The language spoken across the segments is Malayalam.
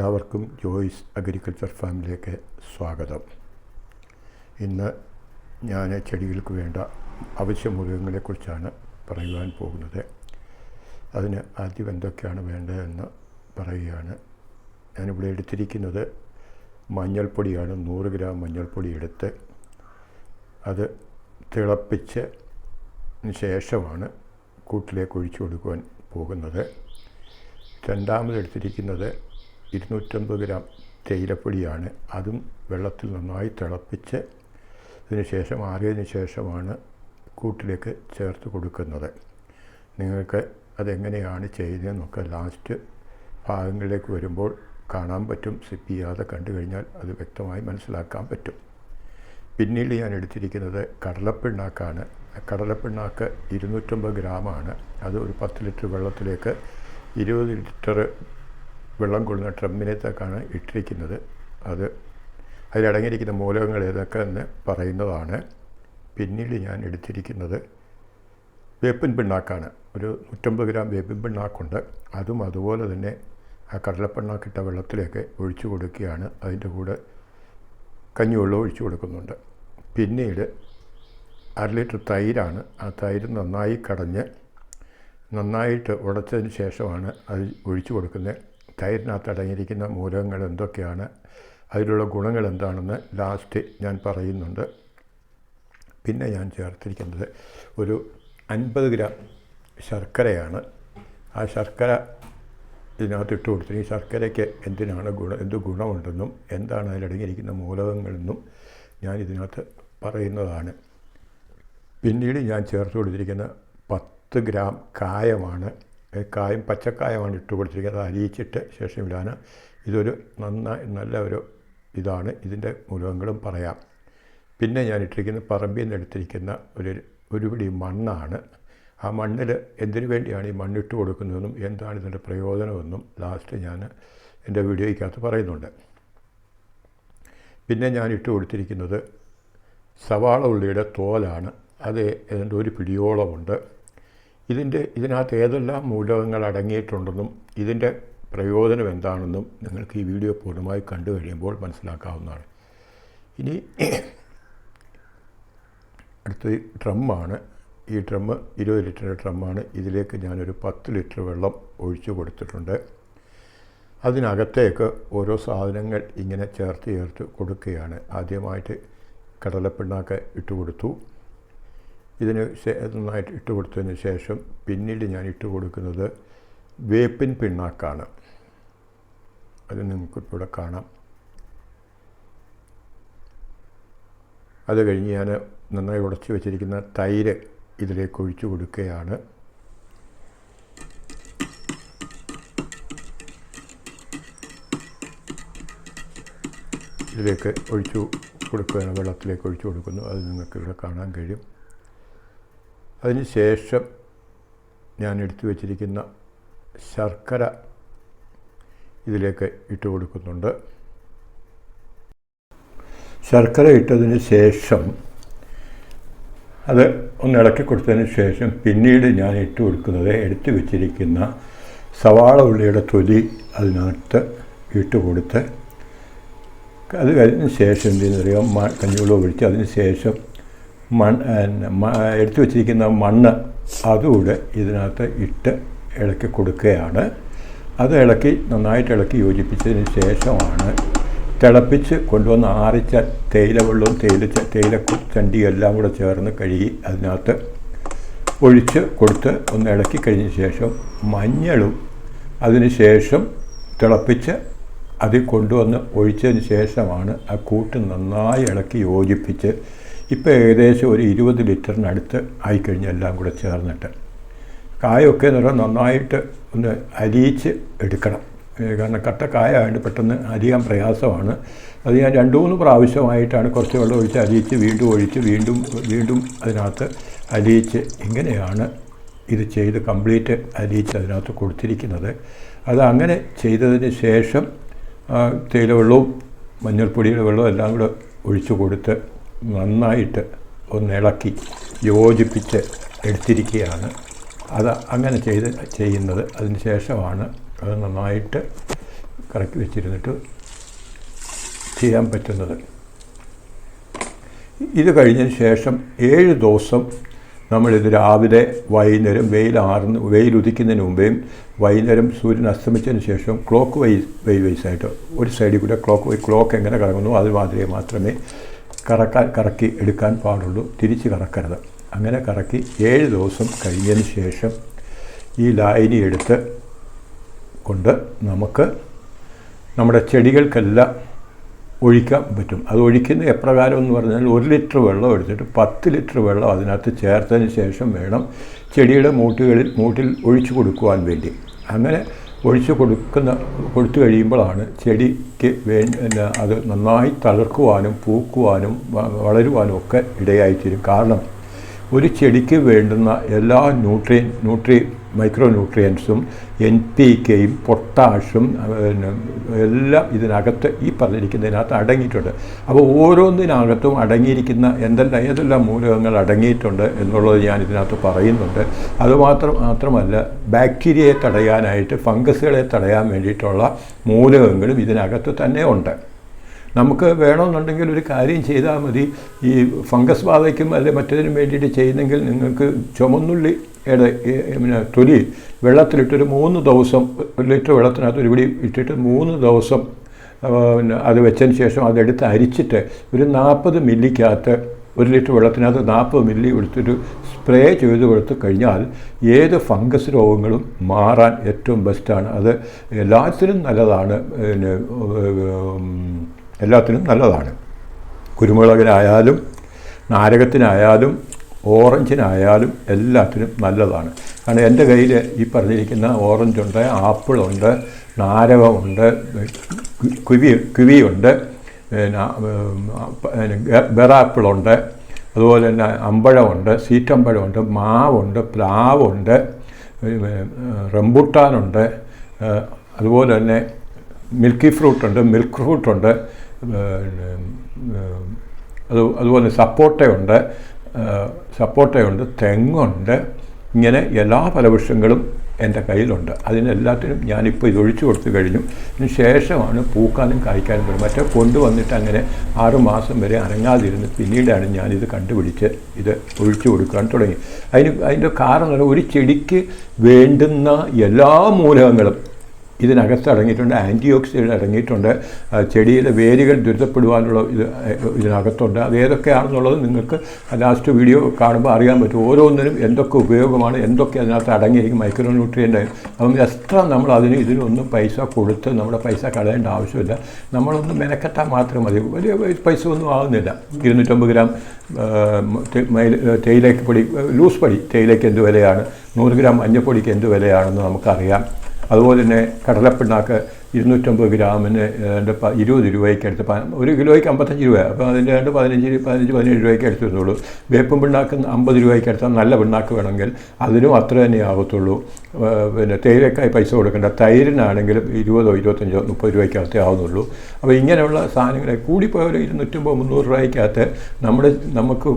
എല്ലാവർക്കും ജോയിസ് അഗ്രികൾച്ചർ ഫാമിലേക്ക് സ്വാഗതം. ഇന്ന് ഞാൻ ചെടികൾക്ക് വേണ്ട അവശ്യ മൂലകങ്ങളെക്കുറിച്ചാണ് പറയുവാൻ പോകുന്നത്. അതിന് ആദ്യം എന്തൊക്കെയാണ് വേണ്ടതെന്ന് പറയുകയാണ്. ഞാനിവിടെ എടുത്തിരിക്കുന്നത് മഞ്ഞൾപ്പൊടിയാണ്. നൂറ് ഗ്രാം മഞ്ഞൾപ്പൊടി എടുത്ത് അത് തിളപ്പിച്ച് ശേഷമാണ് കൂട്ടിലേക്ക് ഒഴിച്ചു കൊടുക്കുവാൻ പോകുന്നത്. രണ്ടാമത് എടുത്തിരിക്കുന്നത് ഇരുന്നൂറ്റമ്പത് ഗ്രാം തേയിലപ്പൊടിയാണ്. അതും വെള്ളത്തിൽ നന്നായി തിളപ്പിച്ച് ഇതിന് ശേഷം ആറിയതിന് ശേഷമാണ് കൂട്ടിലേക്ക് ചേർത്ത് കൊടുക്കുന്നത്. നിങ്ങൾക്ക് അതെങ്ങനെയാണ് ചെയ്യുന്നതെന്നൊക്കെ ലാസ്റ്റ് ഭാഗങ്ങളിലേക്ക് വരുമ്പോൾ കാണാൻ പറ്റും സിപ്പ് ചെയ്യാതെ കണ്ടു കഴിഞ്ഞാൽ അത് വ്യക്തമായി മനസ്സിലാക്കാൻ പറ്റും. പിന്നീട് ഞാൻ എടുത്തിരിക്കുന്നത് കടലപ്പിണ്ണാക്കാണ്. കടലപ്പിണ്ണാക്ക് ഇരുന്നൂറ്റമ്പത് ഗ്രാമാണ്. അത് ഒരു പത്ത് ലിറ്റർ വെള്ളത്തിലേക്ക് ഇരുപത് ലിറ്റർ വെള്ളം കൊള്ളുന്ന ട്രമ്മിനകത്തേക്കാണ് ഇട്ടിരിക്കുന്നത്. അത് അതിലടങ്ങിയിരിക്കുന്ന മൂലകങ്ങൾ ഏതൊക്കെ എന്ന് പറയുന്നതാണ്. പിന്നീട് ഞാൻ എടുത്തിരിക്കുന്നത് വേപ്പിൻ പിണ്ണാക്കാണ്. ഒരു നൂറ്റമ്പത് ഗ്രാം വേപ്പിൻ പിണ്ണാക്കുണ്ട്. അതും അതുപോലെ തന്നെ ആ കടലപ്പിണ്ണാക്കിട്ട വെള്ളത്തിലേക്ക് ഒഴിച്ചു കൊടുക്കുകയാണ്. അതിന്റെ കൂടെ കഞ്ഞിവെള്ളം ഒഴിച്ചു കൊടുക്കുന്നുണ്ട്. പിന്നീട് അര ലിറ്റർ തൈരാണ്. ആ തൈര് നന്നായി കടഞ്ഞ് നന്നായിട്ട് ഉടച്ചതിന് ശേഷമാണ് അത് ഒഴിച്ചു കൊടുക്കുന്നത്. തൈരിനകത്ത് അടങ്ങിയിരിക്കുന്ന മൂലകങ്ങൾ എന്തൊക്കെയാണ്? അതിലുള്ള ഗുണങ്ങൾ എന്താണെന്ന് ലാസ്റ്റ് ഞാൻ പറയുന്നുണ്ട്. പിന്നെ ഞാൻ ചേർത്തിരിക്കുന്നത് ഒരു അൻപത് ഗ്രാം ശർക്കരയാണ്. ആ ശർക്കര ഇതിനകത്ത് ഇട്ട് കൊടുത്തു ഈ ശർക്കരയ്ക്ക് എന്തിനാണ് ഗുണം എന്ത് ഗുണമുണ്ടെന്നും എന്താണ് അതിലടങ്ങിയിരിക്കുന്ന മൂലകങ്ങളെന്നും ഞാൻ ഇതിനകത്ത് പറയുന്നതാണ്. പിന്നീട് ഞാൻ ചേർത്ത് കൊടുത്തിരിക്കുന്ന പത്ത് ഗ്രാം കായമാണ് കായം പച്ചക്കായമാണ് ഇട്ട് കൊടുത്തിരിക്കുന്നത് അരിയിച്ചിട്ട് ശേഷം ഇടാൻ ഇതൊരു നന്നായി നല്ല ഒരു ഇതാണ്. ഇതിന്റെ മുഴുവങ്ങളും പറയാം. പിന്നെ ഞാൻ ഇട്ടിരിക്കുന്ന പറമ്പിൽ നിന്ന് എടുത്തിരിക്കുന്ന ഒരു ഒരു പിടി മണ്ണാണ്. ആ മണ്ണിൽ എന്തിനു വേണ്ടിയാണ് ഈ മണ്ണിട്ട് കൊടുക്കുന്നതെന്നും എന്താണ് ഇതിന്റെ പ്രയോജനമെന്നും ലാസ്റ്റ് ഞാൻ എന്റെ വീഡിയോയ്ക്കകത്ത് പറയുന്നുണ്ട്. പിന്നെ ഞാൻ ഇട്ട് കൊടുത്തിരിക്കുന്നത് സവാള ഉള്ളിയുടെ തോലാണ്. അത് ഏതാണ്ട് ഒരു പിടിയോളമുണ്ട്. ഇതിന്റെ ഇതിനകത്ത് ഏതെല്ലാം മൂലകങ്ങൾ അടങ്ങിയിട്ടുണ്ടെന്നും ഇതിന്റെ പ്രയോജനം എന്താണെന്നും നിങ്ങൾക്ക് ഈ വീഡിയോ പൂർണമായി കണ്ടു കഴിയുമ്പോൾ മനസ്സിലാക്കാവുന്നതാണ്. ഇനി അടുത്ത ഡ്രമ്മാണ് ഈ ഡ്രമ്മ് ഇരുപത് ലിറ്ററിന്റെ ഡ്രമ്മാണ് ഇതിലേക്ക് ഞാനൊരു പത്ത് ലിറ്റർ വെള്ളം ഒഴിച്ചു കൊടുത്തിട്ടുണ്ട്. അതിനകത്തേക്ക് ഓരോ സാധനങ്ങൾ ഇങ്ങനെ ചേർത്ത് ചേർത്ത് കൊടുക്കുകയാണ്. ആദ്യമായിട്ട് കടലപ്പിണ്ണാക്ക് ഇട്ട് കൊടുത്തു. ഇതിന് നന്നായിട്ട് ഇട്ട് കൊടുത്തതിന് ശേഷം പിന്നീട് ഞാൻ ഇട്ട് കൊടുക്കുന്നത് വേപ്പിൻ പിണ്ണാക്കാണ്. അത് ഇവിടെ കാണാം. അത് കഴിഞ്ഞ് ഞാൻ നന്നായി ഉടച്ച് വെച്ചിരിക്കുന്ന തൈര് ഇതിലേക്ക് ഒഴിച്ചു കൊടുക്കുകയാണ്. ഇതിലേക്ക് ഒഴിച്ചു കൊടുക്കുകയാണ് വെള്ളത്തിലേക്ക് ഒഴിച്ചു കൊടുക്കുന്നു. അത് നിങ്ങൾക്ക് ഇവിടെ കാണാൻ കഴിയും. അതിന് ശേഷം ഞാൻ എടുത്തു വച്ചിരിക്കുന്ന ശർക്കര ഇതിലേക്ക് ഇട്ട് കൊടുക്കുന്നുണ്ട്. ശർക്കര ഇട്ടതിന് ശേഷം അത് ഒന്ന് ഇളക്കി കൊടുത്തതിന് ശേഷം പിന്നീട് ഞാൻ ഇട്ട് കൊടുക്കുന്നത് എടുത്തു വെച്ചിരിക്കുന്ന സവാള ഉള്ളിയുടെ തൊലി അതിനകത്ത് ഇട്ട് കൊടുത്ത് അത് കഴിഞ്ഞ ശേഷം എന്ത് മ കഞ്ഞിവെള്ളം ഒഴിച്ച് അതിന് ശേഷം എടുത്തു വച്ചിരിക്കുന്ന മണ്ണ് അതുകൂടെ ഇതിനകത്ത് ഇട്ട് ഇളക്കി കൊടുക്കുകയാണ്. അത് ഇളക്കി നന്നായിട്ട് ഇളക്കി യോജിപ്പിച്ചതിന് ശേഷമാണ് തിളപ്പിച്ച് കൊണ്ടുവന്ന് ആറിച്ച തേയില വെള്ളവും തേയില തേയില ചണ്ടിയും എല്ലാം കൂടെ ചേർന്ന് കഴുകി അതിനകത്ത് ഒഴിച്ച് കൊടുത്ത് ഒന്ന് ഇളക്കി കഴിഞ്ഞ ശേഷം മഞ്ഞളും അതിന് ശേഷം തിളപ്പിച്ച് അതിൽ കൊണ്ടുവന്ന് ഒഴിച്ചതിന് ശേഷമാണ് ആ കൂട്ട് നന്നായി ഇളക്കി യോജിപ്പിച്ച് ഇപ്പോൾ ഏകദേശം ഒരു ഇരുപത് ലിറ്ററിനടുത്ത് ആയിക്കഴിഞ്ഞ് എല്ലാം കൂടെ ചേർന്നിട്ട് കായൊക്കെ എന്ന് പറഞ്ഞാൽ നന്നായിട്ട് ഒന്ന് അരിയിച്ച് എടുക്കണം. കാരണം കട്ട കായമായിട്ട് പെട്ടെന്ന് അരിയാൻ പ്രയാസമാണ്. അത് ഞാൻ രണ്ട് മൂന്ന് പ്രാവശ്യമായിട്ടാണ് കുറച്ച് വെള്ളം ഒഴിച്ച് അരിയിച്ച് വീണ്ടും ഒഴിച്ച് വീണ്ടും വീണ്ടും അതിനകത്ത് അരിയിച്ച് ഇങ്ങനെയാണ് ഇത് ചെയ്ത് കംപ്ലീറ്റ് അരിയിച്ച് അതിനകത്ത് കൊടുത്തിരിക്കുന്നത്. അത് അങ്ങനെ ചെയ്തതിന് ശേഷം തേയില വെള്ളവും മഞ്ഞൾപ്പൊടിയുടെ വെള്ളവും എല്ലാം കൂടെ ഒഴിച്ചു കൊടുത്ത് നന്നായിട്ട് ഒന്ന് ഇളക്കി യോജിപ്പിച്ച് എടുത്തിരിക്കുകയാണ്. അത് അങ്ങനെ ചെയ്ത് ചെയ്യുന്നത് അതിന് ശേഷമാണ് അത് നന്നായിട്ട് കറക്കി വെച്ചിരുന്നിട്ട് ചെയ്യാൻ പറ്റുന്നത്. ഇത് കഴിഞ്ഞതിന് ശേഷം ഏഴ് ദിവസം നമ്മളിത് രാവിലെ വൈകുന്നേരം ആറുന്ന വെയിൽ മുമ്പേയും വൈകുന്നേരം സൂര്യൻ അസ്തമിച്ചതിന് ശേഷം ക്ലോക്ക് വൈസ് വൈ വൈസായിട്ട് ഒരു സൈഡിൽ കൂടെ ക്ലോക്ക് വൈ ക്ലോക്ക് എങ്ങനെ കറങ്ങുന്നു അതുമാതിരി മാത്രമേ കറക്കാൻ കറക്കി എടുക്കാൻ പാടുള്ളൂ. തിരിച്ച് കറക്കരുത്. അങ്ങനെ കറക്കി ഏഴ് ദിവസം കഴിഞ്ഞതിന് ശേഷം ഈ ലായനി എടുത്ത് കൊണ്ട് നമുക്ക് നമ്മുടെ ചെടികൾക്കെല്ലാം ഒഴിക്കാൻ പറ്റും. അത് ഒഴിക്കുന്ന എപ്രകാരം എന്ന് പറഞ്ഞാൽ ഒരു ലിറ്റർ വെള്ളം എടുത്തിട്ട് പത്ത് ലിറ്റർ വെള്ളം അതിനകത്ത് ചേർത്തതിന് ശേഷം വേണം ചെടിയുടെ മൂട്ടുകളിൽ മൂട്ടിൽ ഒഴിച്ചു കൊടുക്കുവാൻ വേണ്ടി. അങ്ങനെ ഒഴിച്ചു കൊടുക്കുന്ന കൊടുത്തു കഴിയുമ്പോഴാണ് ചെടിക്ക് വേ അത് നന്നായി തളിർക്കുവാനും പൂക്കുവാനും വളരുവാനും ഒക്കെ ഇടയായിത്തീരും. കാരണം ഒരു ചെടിക്ക് വേണ്ടുന്ന എല്ലാ ന്യൂട്രിയൻ ന്യൂട്രി മൈക്രോ ന്യൂട്രിയൻസും എൻ പി കെയും പൊട്ടാഷും എല്ലാം ഇതിനകത്ത് ഈ പറഞ്ഞിരിക്കുന്നതിനകത്ത് അടങ്ങിയിട്ടുണ്ട്. അപ്പോൾ ഓരോന്നിനകത്തും അടങ്ങിയിരിക്കുന്ന എന്തെല്ലാം ഏതെല്ലാം മൂലകങ്ങൾ അടങ്ങിയിട്ടുണ്ട് എന്നുള്ളത് ഞാൻ ഇതിനകത്ത് പറയുന്നുണ്ട് അതുമാത്രം മാത്രമല്ല ബാക്ടീരിയയെ തടയാനായിട്ട് ഫംഗസുകളെ തടയാൻ വേണ്ടിയിട്ടുള്ള മൂലകങ്ങളും ഇതിനകത്ത് തന്നെ ഉണ്ട്. നമുക്ക് വേണമെന്നുണ്ടെങ്കിൽ ഒരു കാര്യം ചെയ്താൽ മതി. ഈ ഫംഗസ് ബാധയ്ക്കും അല്ലെ മറ്റതിനും വേണ്ടിയിട്ട് ചെയ്യുന്നെങ്കിൽ നിങ്ങൾക്ക് ചുമന്നുള്ളിയുടെ ഈ പിന്നെ തൊലി വെള്ളത്തിലിട്ടൊരു മൂന്ന് ദിവസം ഒരു ലിറ്റർ വെള്ളത്തിനകത്ത് ഒരു പിടി ഇട്ടിട്ട് മൂന്ന് ദിവസം പിന്നെ അത് വെച്ചതിന് ശേഷം അതെടുത്ത് അരിച്ചിട്ട് ഒരു നാൽപ്പത് മില്ലിക്കകത്ത് ഒരു ലിറ്റർ വെള്ളത്തിനകത്ത് നാൽപ്പത് മില്ലി എടുത്തിട്ട് സ്പ്രേ ചെയ്ത് കൊടുത്തു കഴിഞ്ഞാൽ ഏത് ഫംഗസ് രോഗങ്ങളും മാറാൻ ഏറ്റവും ബെസ്റ്റാണ്. അത് എല്ലാത്തിനും നല്ലതാണ്. പിന്നെ എല്ലാത്തിനും നല്ലതാണ്. കുരുമുളകിനായാലും നാരകത്തിനായാലും ഓറഞ്ചിനായാലും എല്ലാത്തിനും നല്ലതാണ്. കാരണം എന്റെ കയ്യിൽ ഈ പറഞ്ഞിരിക്കുന്ന ഓറഞ്ചുണ്ട് ആപ്പിളുണ്ട് നാരകമുണ്ട് കുവി കുവിയുണ്ട് പിന്നെ ബെറാപ്പിളുണ്ട് അതുപോലെ തന്നെ അമ്പഴമുണ്ട് സീറ്റമ്പഴമുണ്ട് മാവുണ്ട് പ്ലാവുണ്ട് റംബുട്ടാനുണ്ട് അതുപോലെ തന്നെ മിൽക്കി ഫ്രൂട്ടുണ്ട് മിൽക്ക് ഫ്രൂട്ടുണ്ട് അത് അതുപോലെ സപ്പോട്ടയുണ്ട് സപ്പോട്ടയുണ്ട് തെങ്ങുണ്ട്. ഇങ്ങനെ എല്ലാ ഫലവൃക്ഷങ്ങളും എന്റെ കയ്യിലുണ്ട്. അതിനെല്ലാത്തിനും ഞാനിപ്പോൾ ഇത് ഒഴിച്ചു കൊടുത്തു കഴിഞ്ഞു. ഇതിന് ശേഷമാണ് പൂക്കാനും കായ്ക്കാനും തുടങ്ങി മറ്റേ കൊണ്ടുവന്നിട്ട് അങ്ങനെ ആറുമാസം വരെ അനങ്ങാതിരുന്ന് പിന്നീടാണ് ഞാനിത് കണ്ടുപിടിച്ച് ഇത് ഒഴിച്ചു കൊടുക്കാൻ തുടങ്ങി. അതിന് അതിന്റെ കാരണം ഒരു ചെടിക്ക് വേണ്ടുന്ന എല്ലാ മൂലകങ്ങളും ഇതിനകത്ത് അടങ്ങിയിട്ടുണ്ട് ആന്റി ഓക്സിഡന്റ് അടങ്ങിയിട്ടുണ്ട് ചെടിയിലെ വേരുകൾ ദുരിതപ്പെടുവാനുള്ള ഇത് ഇതിനകത്തുണ്ട്. അത് ഏതൊക്കെയാണെന്നുള്ളത് നിങ്ങൾക്ക് ലാസ്റ്റ് വീഡിയോ കാണുമ്പോൾ അറിയാൻ പറ്റും. ഓരോന്നിനും എന്തൊക്കെ ഉപയോഗമാണ് എന്തൊക്കെ അതിനകത്ത് അടങ്ങിയിരിക്കും മൈക്രോ ന്യൂട്രിയന്റ് അപ്പം എത്ര നമ്മൾ അതിന് ഇതിനൊന്നും പൈസ കൊടുത്ത് നമ്മുടെ പൈസ കളയേണ്ട ആവശ്യമില്ല. നമ്മളൊന്ന് മെനക്കെട്ടാൽ മാത്രം മതി. വലിയ പൈസ ഒന്നും ആകുന്നില്ല ഇരുന്നൂറ്റമ്പത് ഗ്രാം തേയിലയ്ക്ക് പൊടി ലൂസ് പൊടി തേയിലയ്ക്ക് എന്ത് വിലയാണ്? നൂറ് ഗ്രാം മഞ്ഞപ്പൊടിക്ക് എന്ത് വിലയാണെന്ന് നമുക്കറിയാം. അതുപോലെ തന്നെ കടലപ്പിണ്ണാക്ക് ഇരുന്നൂറ്റമ്പത് ഗ്രാമിന് രണ്ട് ഇരുപത് രൂപയ്ക്ക് അടുത്ത് ഒരു കിലോയ്ക്ക് അമ്പത്തഞ്ച് രൂപ അപ്പോൾ അതിന്റെ രണ്ട് പതിനഞ്ച് പതിനഞ്ച് പതിനേഴ് രൂപയ്ക്ക് അടുത്ത് വരുന്നുള്ളൂ വേപ്പും പിണ്ണാക്ക് അമ്പത് രൂപയ്ക്ക് അടുത്താൽ നല്ല പിണ്ണാക്ക് വേണമെങ്കിൽ അതിനും അത്ര തന്നെ ആകത്തുള്ളൂ പിന്നെ തേയിലക്കായി പൈസ കൊടുക്കേണ്ട. തൈരിനാണെങ്കിലും ഇരുപതോ ഇരുപത്തഞ്ചോ മുപ്പത് രൂപയ്ക്കകത്തേ ആവുന്നുള്ളൂ. അപ്പോൾ ഇങ്ങനെയുള്ള സാധനങ്ങളെ കൂടിപ്പോയ ഒരു ഇരുന്നൂറ്റമ്പത് മുന്നൂറ് രൂപയ്ക്കകത്ത് നമ്മുടെ നമുക്ക്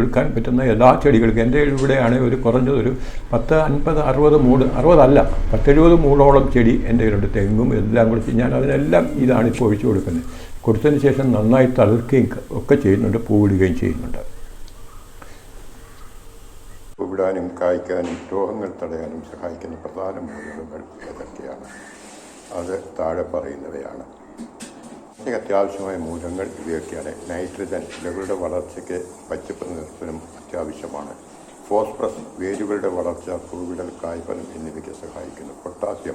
എടുക്കാൻ പറ്റുന്ന എല്ലാ ചെടികൾക്കും എന്റെ ഇവിടെയാണെങ്കിൽ ഒരു കുറഞ്ഞതൊരു പത്ത് അൻപത് അറുപത് മൂട് അറുപതല്ല പത്തെഴുപത് മൂടോളം ചെടി എന്റെ കയ്യിലുണ്ട്. തെങ്ങും എല്ലാം കൂടി ഞാൻ അതിനെല്ലാം ഇതാണ് ഇപ്പോൾ ഒഴിച്ചു കൊടുക്കുന്നത്. കൊടുത്തതിന് ശേഷം നന്നായി തളിർക്കുകയും ഒക്കെ ചെയ്യുന്നുണ്ട് പൂവിടുകയും ചെയ്യുന്നുണ്ട്. പൂവിടാനും കായ്ക്കാനും രോഗങ്ങൾ തടയാനും സഹായിക്കുന്ന പ്രധാന മൂലകങ്ങൾ ഏതൊക്കെയാണ്? അത് താഴെ പറയുന്നവയാണ്. അത്യാവശ്യമായ മൂലങ്ങൾ ഇവയൊക്കെയാണ്. നൈട്രജൻ ഇലകളുടെ വളർച്ചയ്ക്ക് പച്ചപ്പ് നിലനിർത്തലും അത്യാവശ്യമാണ്. ഫോസ്ഫറസ് വേരുകളുടെ വളർച്ച പൂവിടൽ കായ്ഫലം എന്നിവയ്ക്ക് സഹായിക്കുന്നു. പൊട്ടാസ്യം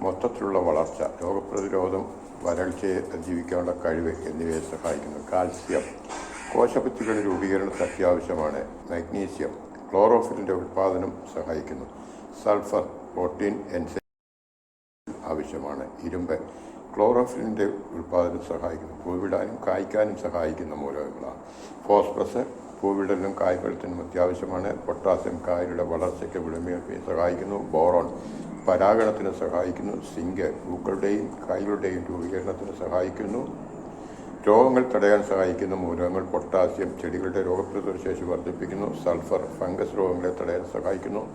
മൊത്തത്തിലുള്ള വളർച്ച രോഗപ്രതിരോധം വരൾച്ചയെ അതിജീവിക്കാനുള്ള കഴിവ് എന്നിവയെ സഹായിക്കുന്നു. കാൽസ്യം. കോശഭിത്തികളുടെ രൂപീകരണത്തിന് അത്യാവശ്യമാണ്. മാഗ്നീഷ്യം ക്ലോറോഫിലിന്റെ ഉൽപ്പാദനം സഹായിക്കുന്നു. സൾഫർ പ്രോട്ടീൻ എൻസൈം ആവശ്യമാണ്. ഇരുമ്പ്. ക്ലോറോഫിലിന്റെ ഉൽപ്പാദനം സഹായിക്കുന്നു. പൂവിടാനും കായ്ക്കാനും സഹായിക്കുന്ന മൂലകങ്ങളാണ്. ഫോസ്ഫറസ് പൂവിടലിനും കായ്ഫലത്തിനും അത്യാവശ്യമാണ്. പൊട്ടാസ്യം കായലുടെ വളർച്ചയ്ക്ക് വിളമയൊക്കെ സഹായിക്കുന്നു. ബോറോൺ പരാഗണത്തിന് സഹായിക്കുന്നു. സിങ്ക് പൂക്കളുടെയും കായ്കളുടെയും രൂപീകരണത്തിന് സഹായിക്കുന്നു. രോഗങ്ങൾ തടയാൻ സഹായിക്കുന്ന. മൂലകങ്ങൾ പൊട്ടാസ്യം ചെടികളുടെ രോഗപ്രതിരോധശേഷി വർദ്ധിപ്പിക്കുന്നു. സൾഫർ ഫംഗസ് രോഗങ്ങളെ തടയാൻ സഹായിക്കുന്നു.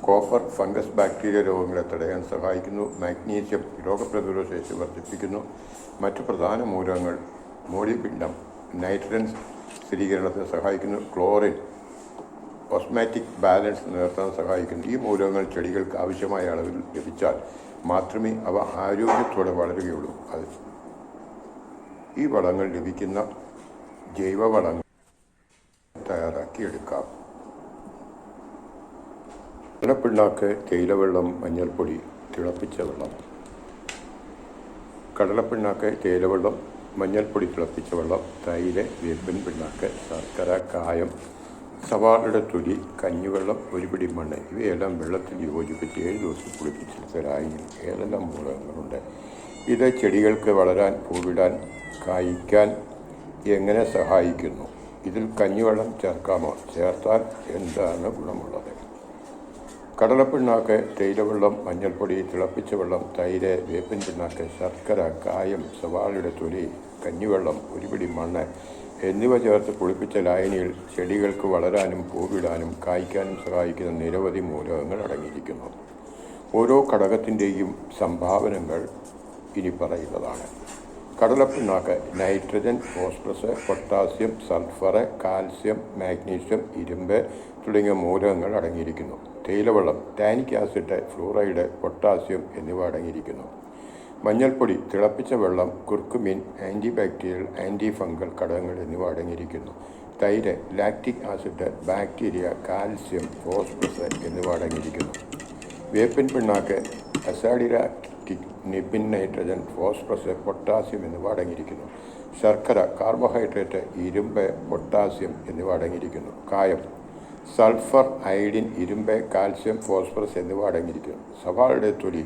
കോപ്പർ ഫംഗസ് ബാക്ടീരിയ രോഗങ്ങളെ തടയാൻ സഹായിക്കുന്നു. മാഗ്നീഷ്യം രോഗപ്രതിരോധശേഷി വർദ്ധിപ്പിക്കുന്നു. മറ്റു പ്രധാന മൂലകങ്ങൾ മോളിബിൻഡം നൈട്രജൻ സ്ഥിരീകരണത്തിന് സഹായിക്കുന്നു. ക്ലോറിൻ ഓസ്മാറ്റിക് ബാലൻസ് നിലനിർത്താൻ സഹായിക്കുന്നു. ഈ മൂലകങ്ങൾ ചെടികൾക്ക് ആവശ്യമായ അളവിൽ ലഭിച്ചാൽ മാത്രമേ അവ ആരോഗ്യത്തോടെ വളരുകയുള്ളൂ. അത് ഈ വളങ്ങൾ ലഭിക്കുന്ന ജൈവ വളങ്ങൾ തയ്യാറാക്കിയെടുക്കാം. കടലപ്പിണ്ണാക്ക് തേയിലവെള്ളം മഞ്ഞൾപ്പൊടി തിളപ്പിച്ച വെള്ളം. കടലപ്പിണ്ണാക്ക് തേയിലവെള്ളം മഞ്ഞൾപ്പൊടി തിളപ്പിച്ച വെള്ളം തൈര് വേപ്പിൻ പിണ്ണാക്ക് ശർക്കര കായം സവാളയുടെ തൊലി കഞ്ഞിവെള്ളം ഒരു പിടി മണ്ണ് ഇവയെല്ലാം വെള്ളത്തിൽ യോജിപ്പിച്ച് ഏഴ് ദിവസം കുളിപ്പിച്ചെടുത്ത രായിയിൽ ഏതെല്ലാം മൂലകങ്ങളുണ്ട്? ഇത് ചെടികൾക്ക് വളരാൻ പൂവിടാൻ കായ്ക്കാൻ എങ്ങനെ സഹായിക്കുന്നു? ഇതിൽ കഞ്ഞിവെള്ളം ചേർക്കാമോ? ചേർത്താൽ എന്താണ് ഗുണമുള്ളത്? കടലപ്പിണ്ണാക്ക് തേയിലവെള്ളം മഞ്ഞൾപ്പൊടി തിളപ്പിച്ച വെള്ളം തൈര് വേപ്പിൻ പിണ്ണാക്ക് ശർക്കര കായം സവാളയുടെ തൊലി കഞ്ഞിവെള്ളം ഒരു പിടി മണ്ണ് എന്നിവ ചേർത്ത് കുളിപ്പിച്ച ലായനിയിൽ ചെടികൾക്ക് വളരാനും പൂവിടാനും കായ്ക്കാനും സഹായിക്കുന്ന നിരവധി മൂലകങ്ങൾ അടങ്ങിയിരിക്കുന്നു. ഓരോ ഘടകത്തിന്റെയും സംഭാവനകൾ ഇനി പറയുന്നതാണ്. കടലപ്പിണ്ണാക്ക് nitrogen phosphorus potassium sulphur calcium magnesium ഇരുമ്പ് തുടങ്ങിയ മൂലകങ്ങൾ അടങ്ങിയിരിക്കുന്നു. തേയിലവെള്ളം ടാനിക് ആസിഡ് ഫ്ലൂറൈഡ് പൊട്ടാസ്യം എന്നിവ അടങ്ങിയിരിക്കുന്നു. മഞ്ഞൾപ്പൊടി തിളപ്പിച്ച വെള്ളം curcumin anti bacterial anti fungal ഘടകങ്ങൾ എന്നിവ അടങ്ങിയിരിക്കുന്നു. തൈര് lactic acid bacteria calcium phosphorus എന്നിവ അടങ്ങിയിരിക്കുന്നു. വേപ്പിൻ പിണ്ണാക്ക് അസാഡിര നിബിൻ നൈട്രജൻ ഫോസ്ഫറസ് പൊട്ടാസ്യം എന്നിവ അടങ്ങിയിരിക്കുന്നു. ശർക്കര കാർബോഹൈഡ്രേറ്റ് ഇരുമ്പ് പൊട്ടാസ്യം എന്നിവ അടങ്ങിയിരിക്കുന്നു. കായം സൾഫർ അയഡിൻ ഇരുമ്പ് കാൽസ്യം ഫോസ്ഫറസ് എന്നിവ അടങ്ങിയിരിക്കുന്നു. സവാളയുടെ തൊലി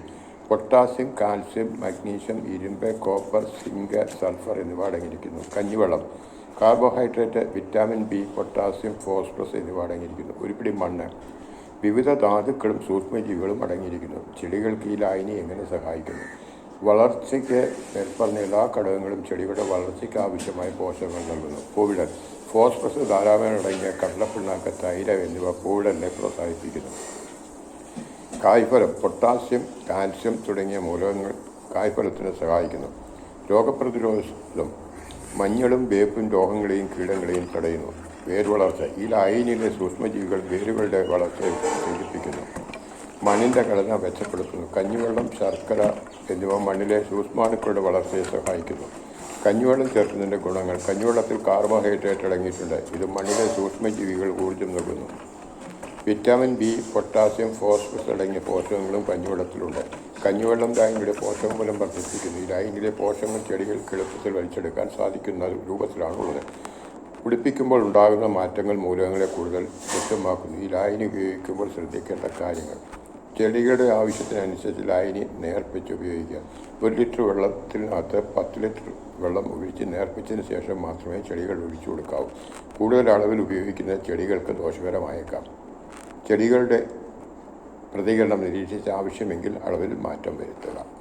പൊട്ടാസ്യം കാൽസ്യം മഗ്നീഷ്യം ഇരുമ്പ് കോപ്പർ സിങ്ക് സൾഫർ എന്നിവ അടങ്ങിയിരിക്കുന്നു. കഞ്ഞിവെള്ളം carbohydrate vitamin B potassium phosphorus എന്നിവ അടങ്ങിയിരിക്കുന്നു. ഒരുപിടി മണ്ണ് വിവിധ ധാതുക്കളും സൂക്ഷ്മജീവികളും അടങ്ങിയിരിക്കുന്നു. ചെടികൾക്ക് ഈ ലായനി എങ്ങനെ സഹായിക്കുന്നു? വളർച്ചയ്ക്ക് മേൽപ്പറഞ്ഞ എല്ലാ ഘടകങ്ങളും ചെടികളുടെ വളർച്ചയ്ക്ക് ആവശ്യമായ പോഷകങ്ങൾ നൽകുന്നു. പൂവിടൽ ഫോസ്ഫറസ് ധാരാളമടങ്ങിയ കടലപ്പിണ്ണാക്ക തൈര എന്നിവ പൂവിടലിനെ പ്രോത്സാഹിപ്പിക്കുന്നു. കായ്ഫലം പൊട്ടാസ്യം കാൽസ്യം തുടങ്ങിയ മൂലകങ്ങൾ കായ്ഫലത്തിന് സഹായിക്കുന്നു. രോഗപ്രതിരോധം മഞ്ഞളും വേപ്പും രോഗങ്ങളെയും കീടങ്ങളെയും തടയുന്നു. വേരുവളർച്ച ഈ ലായനിയിലെ സൂക്ഷ്മജീവികൾ വേരുകളുടെ വളർച്ചയെ ഉത്തേജിപ്പിക്കുന്നു മണ്ണിന്റെ ഘടന മെച്ചപ്പെടുത്തുന്നു. കഞ്ഞിവെള്ളം ശർക്കര എന്നിവ മണ്ണിലെ സൂക്ഷ്മാണുക്കളുടെ വളർച്ചയെ സഹായിക്കുന്നു. കഞ്ഞിവെള്ളം ചേർക്കുന്നതിന്റെ ഗുണങ്ങൾ. കഞ്ഞിവെള്ളത്തിൽ കാർബോഹൈഡ്രേറ്റ് അടങ്ങിയിട്ടുണ്ട്. ഇത് മണ്ണിലെ സൂക്ഷ്മജീവികൾ ഊർജം നൽകുന്നു. വിറ്റാമിൻ ബി പൊട്ടാസ്യം ഫോസ്ഫറസ് അടങ്ങിയ പോഷകങ്ങളും കഞ്ഞിവെള്ളത്തിലുണ്ട്. കഞ്ഞിവെള്ളം ലായനിയുടെ പോഷകമൂലം വർദ്ധിപ്പിക്കുന്നു. ഈ ലായനിയിലെ പോഷകങ്ങൾ ചെടികൾക്ക് എളുപ്പത്തിൽ വലിച്ചെടുക്കാൻ സാധിക്കുന്ന രൂപത്തിലാണുള്ളത്. കുടിപ്പിക്കുമ്പോൾ ഉണ്ടാകുന്ന മാറ്റങ്ങൾ മൂലകങ്ങളെ കൂടുതൽ വ്യക്തമാക്കുന്നു. ഈ ലായനി ഉപയോഗിക്കുമ്പോൾ ശ്രദ്ധിക്കേണ്ട കാര്യങ്ങൾ. ചെടികളുടെ ആവശ്യത്തിനനുസരിച്ച് ലായനി നേർപ്പിച്ച് ഉപയോഗിക്കുക ഒരു ലിറ്റർ വെള്ളത്തിനകത്ത് പത്ത് ലിറ്റർ വെള്ളം ഒഴിച്ച് നേർപ്പിച്ചതിന് ശേഷം മാത്രമേ ചെടികൾ ഒഴിച്ചു കൊടുക്കാവൂ. കൂടുതൽ അളവിൽ ഉപയോഗിക്കുന്ന ചെടികൾക്ക് ദോഷകരമായേക്കാം. ചെടികളുടെ പ്രതികരണം നിരീക്ഷിച്ച് ആവശ്യമെങ്കിൽ അളവിൽ മാറ്റം വരുത്തുക.